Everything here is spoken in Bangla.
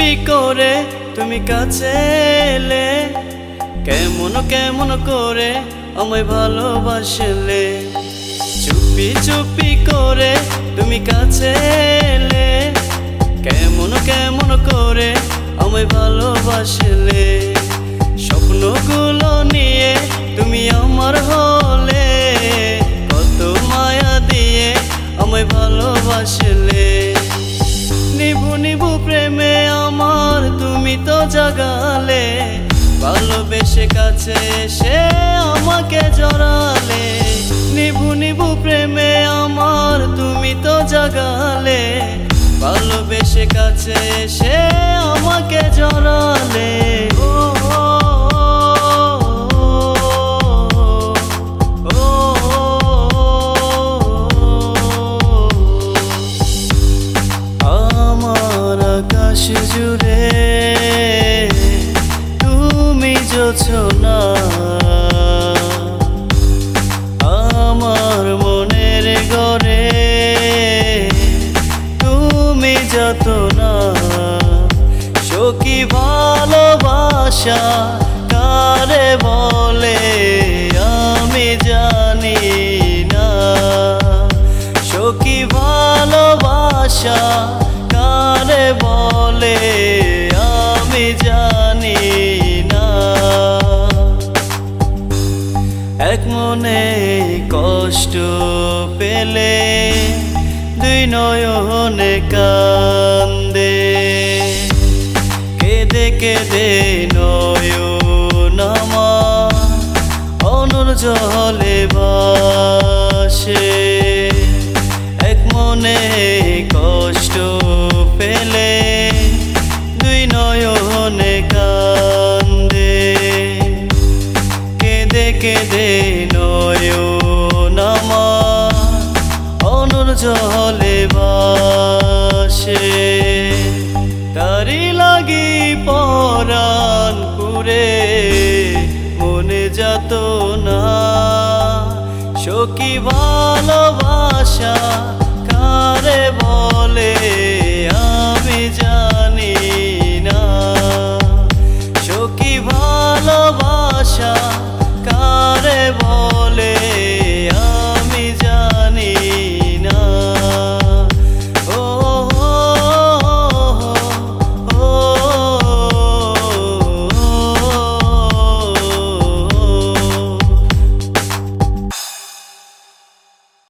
করে তুমি কাছে এলে, কেমন কেমন করে আমায় ভালোবাসলে। চুপি চুপি করে তুমি কাছে এলে, কেমন কেমন করে আমায় ভালোবাসলে। স্বপ্নগুলো নিয়ে তুমি আমার হলে নিবু নিবু প্রেমে আমার, তুমি তো জাগালে। ভালোবেসে কাছে সে আমাকে জড়ালে। নিবু নিবু প্রেমে আমার, তুমি তো জাগালে। ভালোবেসে কাছে সে আমাকে জড়ালে। আকাশ জুড়ে তুমি না। আমার মনের ঘরে তুমি যত না। সখী ভালোবাসা কারে বলে আমি জানি না। সখী ভালোবাসা বলে আমি জানি না। এক মনে কষ্ট পেলে দুই নয়নে কান্দে। কেঁদে কেঁদে কেঁদে নয়ন অনুর জলে বাসে। তারি লাগি পরাণ পুরে। মনে যাত না। সখী ভা